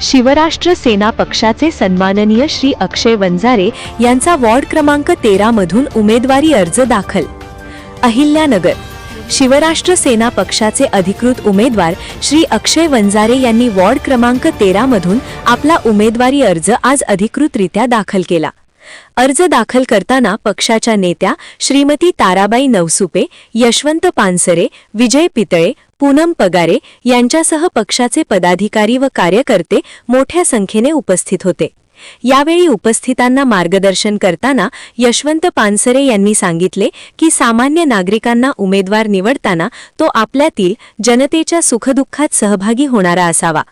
शिवराष्ट्र सेना पक्षाचे सन्माननीय श्री अक्षय वंजारे यांचा वॉर्ड क्रमांक तेरामधून उमेदवारी अर्ज दाखल. अहिल्यानगर. शिवराष्ट्र सेना पक्षाचे अधिकृत उमेदवार श्री अक्षय वंजारे यांनी वॉर्ड क्रमांक तेरामधून आपला उमेदवारी अर्ज आज अधिकृतरित्या दाखल केला. अर्ज दाखल करताना पक्षाच्या नेत्या श्रीमती ताराबाई नवसुपे यशवंत पानसरे विजय पितळे पूनम पगारे यांच्यासह पक्षाचे पदाधिकारी व कार्यकर्ते मोठ्या संख्येने उपस्थित होते. यावेळी उपस्थितांना मार्गदर्शन करताना यशवंत पानसरे यांनी सांगितले की सामान्य नागरिकांना उमेदवार निवडताना तो आपल्यातील जनतेच्या सुखदुःखात सहभागी होणारा असावा.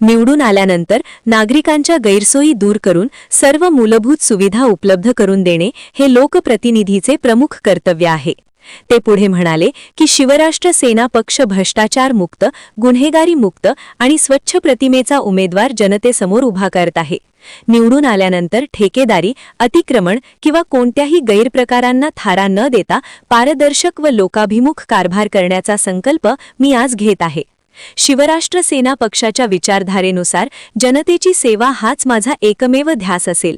निवडून आल्यानंतर नागरिकांच्या गैरसोयी दूर करून सर्व मूलभूत सुविधा उपलब्ध करून देणे हे लोकप्रतिनिधीचे प्रमुख कर्तव्य आहे. ते पुढे म्हणाले की शिवराष्ट्र सेना पक्ष भ्रष्टाचार मुक्त गुन्हेगारी मुक्त आणि स्वच्छ प्रतिमेचा उमेदवार जनतेसमोर उभा करत आहे. निवडून आल्यानंतर ठेकेदारी अतिक्रमण किंवा कोणत्याही गैरप्रकारांना थारा न देता पारदर्शक व लोकाभिमुख कारभार करण्याचा संकल्प मी आज घेत आहे. शिवराष्ट्र सेना पक्षाच्या विचारधारेनुसार जनतेची सेवा हाच माझा एकमेव ध्यास असेल.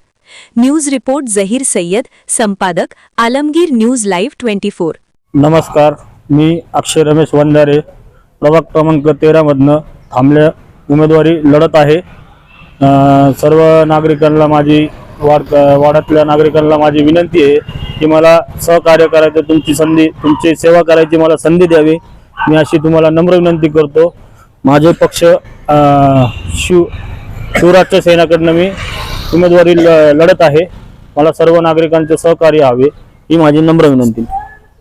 न्यूज रिपोर्ट जहीर सय्यद संपादक Alamgir news live twenty four. नमस्कार मी अक्षय रमेश वंजारे प्रभाग क्रमांक तेरामधनं थांबल्या उमेदवारी लढत आहे. सर्व नागरिकांना माझी वाड वाड्यातल्या नागरिकांना माझी विनंती आहे की मला सहकार्य करायचं तुमची संधी तुमची सेवा करायची मला संधी द्यावी. मी अशी तुम्हाला नम्र विनंती करतो. माझे पक्ष शिव शिवराष्ट्र सेनाकडनं मी उमेदवारी लढत आहे. मला सर्व नागरिकांचे सहकार्य हवे ही माझी नम्र विनंती.